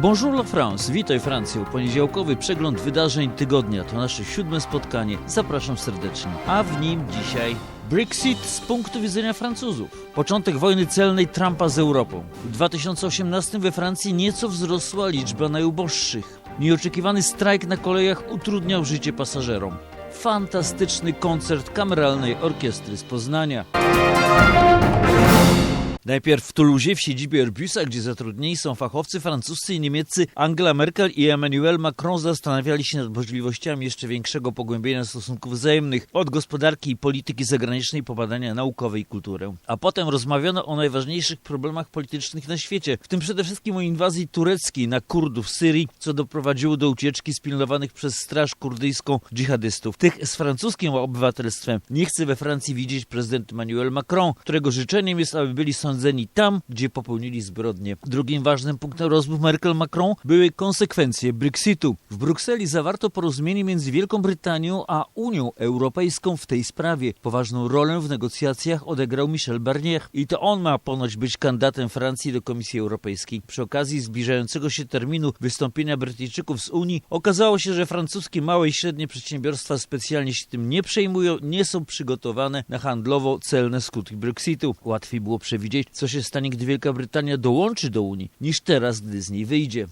Bonjour la France, witaj Francjo. Poniedziałkowy przegląd wydarzeń tygodnia to nasze siódme spotkanie. Zapraszam serdecznie. A w nim dzisiaj Brexit z punktu widzenia Francuzów. Początek wojny celnej Trumpa z Europą. W 2018 we Francji nieco wzrosła liczba najuboższych. Nieoczekiwany strajk na kolejach utrudniał życie pasażerom. Fantastyczny koncert kameralnej orkiestry z Poznania. Najpierw w Toulouse, w siedzibie Airbusa, gdzie zatrudnieni są fachowcy francuscy i niemieccy, Angela Merkel i Emmanuel Macron zastanawiali się nad możliwościami jeszcze większego pogłębienia stosunków wzajemnych, od gospodarki i polityki zagranicznej po badania naukowe i kulturę. A potem rozmawiano o najważniejszych problemach politycznych na świecie, w tym przede wszystkim o inwazji tureckiej na Kurdów w Syrii, co doprowadziło do ucieczki spilnowanych przez Straż Kurdyjską dżihadystów. Tych z francuskim obywatelstwem nie chce we Francji widzieć prezydent Emmanuel Macron, którego życzeniem jest, aby byli sądzeni tam, gdzie popełnili zbrodnie. Drugim ważnym punktem rozmów Merkel-Macron były konsekwencje Brexitu. W Brukseli zawarto porozumienie między Wielką Brytanią a Unią Europejską w tej sprawie. Poważną rolę w negocjacjach odegrał Michel Barnier i to on ma ponoć być kandydatem Francji do Komisji Europejskiej. Przy okazji zbliżającego się terminu wystąpienia Brytyjczyków z Unii okazało się, że francuskie małe i średnie przedsiębiorstwa specjalnie się tym nie przejmują, nie są przygotowane na handlowo-celne skutki Brexitu. Łatwiej było przewidzieć, co się stanie, gdy Wielka Brytania dołączy do Unii, niż teraz, gdy z niej wyjdzie.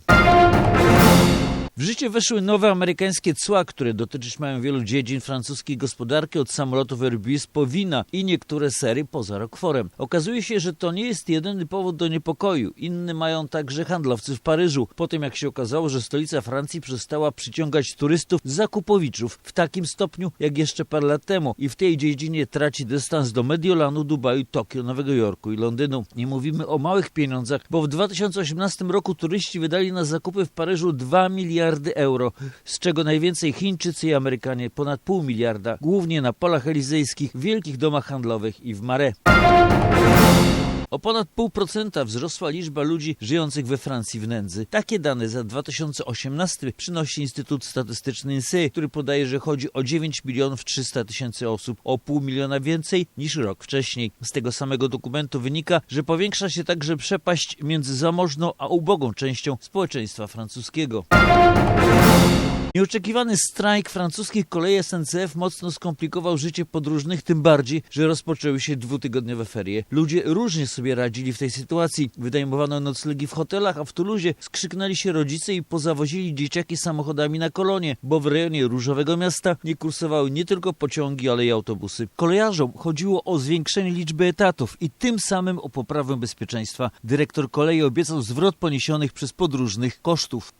W życie weszły nowe amerykańskie cła, które dotyczyć mają wielu dziedzin francuskiej gospodarki, od samolotów Airbus po wina i niektóre sery poza Rockforem. Okazuje się, że to nie jest jedyny powód do niepokoju. Inny mają także handlowcy w Paryżu, po tym jak się okazało, że stolica Francji przestała przyciągać turystów zakupowiczów w takim stopniu jak jeszcze parę lat temu i w tej dziedzinie traci dystans do Mediolanu, Dubaju, Tokio, Nowego Jorku i Londynu. Nie mówimy o małych pieniądzach, bo w 2018 roku turyści wydali na zakupy w Paryżu 2 miliardy euro, z czego najwięcej Chińczycy i Amerykanie, ponad pół miliarda, głównie na polach elizejskich, wielkich domach handlowych i w Marais. O ponad pół procenta wzrosła liczba ludzi żyjących we Francji w nędzy. Takie dane za 2018 przynosi Instytut Statystyczny INSEE, który podaje, że chodzi o 9 milionów 300 tysięcy osób, o pół miliona więcej niż rok wcześniej. Z tego samego dokumentu wynika, że powiększa się także przepaść między zamożną a ubogą częścią społeczeństwa francuskiego. Nieoczekiwany strajk francuskich kolei SNCF mocno skomplikował życie podróżnych, tym bardziej, że rozpoczęły się dwutygodniowe ferie. Ludzie różnie sobie radzili w tej sytuacji. Wynajmowano noclegi w hotelach, a w Toulouse skrzyknęli się rodzice i pozawozili dzieciaki samochodami na kolonie, bo w rejonie Różowego Miasta nie kursowały nie tylko pociągi, ale i autobusy. Kolejarzom chodziło o zwiększenie liczby etatów i tym samym o poprawę bezpieczeństwa. Dyrektor kolei obiecał zwrot poniesionych przez podróżnych kosztów.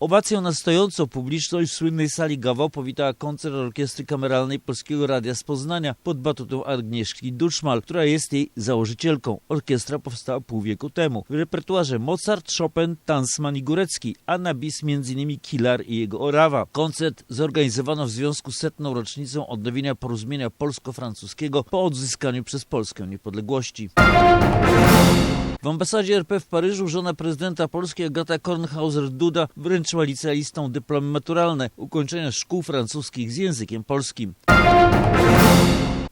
Owacją na stojącą publiczność w słynnej sali Gawo powitała koncert Orkiestry Kameralnej Polskiego Radia z Poznania pod batutą Agnieszki Duszmal, która jest jej założycielką. Orkiestra powstała pół wieku temu. W repertuarze Mozart, Chopin, Tansman i Górecki, a na bis m.in. Kilar i jego Orawa. Koncert zorganizowano w związku z setną rocznicą odnowienia porozumienia polsko-francuskiego po odzyskaniu przez Polskę niepodległości. W ambasadzie RP w Paryżu żona prezydenta Polski Agata Kornhauser-Duda wręczyła licealistom dyplomy maturalne ukończenia szkół francuskich z językiem polskim.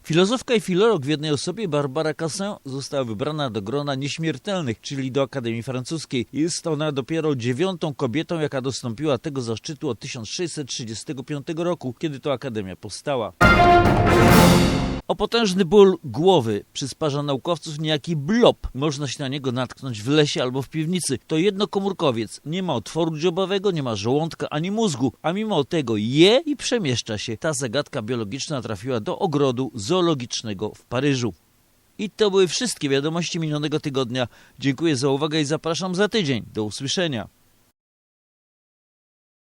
Filozofka i filolog w jednej osobie Barbara Cassin została wybrana do grona nieśmiertelnych, czyli do Akademii Francuskiej. Jest ona dopiero dziewiątą kobietą, jaka dostąpiła tego zaszczytu od 1635 roku, kiedy to Akademia powstała. Potężny ból głowy przysparza naukowców niejaki blob. Można się na niego natknąć w lesie albo w piwnicy. To jednokomórkowiec. Nie ma otworu dziobowego, nie ma żołądka ani mózgu, a mimo tego je i przemieszcza się. Ta zagadka biologiczna trafiła do ogrodu zoologicznego w Paryżu. I to były wszystkie wiadomości minionego tygodnia. Dziękuję za uwagę i zapraszam za tydzień. Do usłyszenia.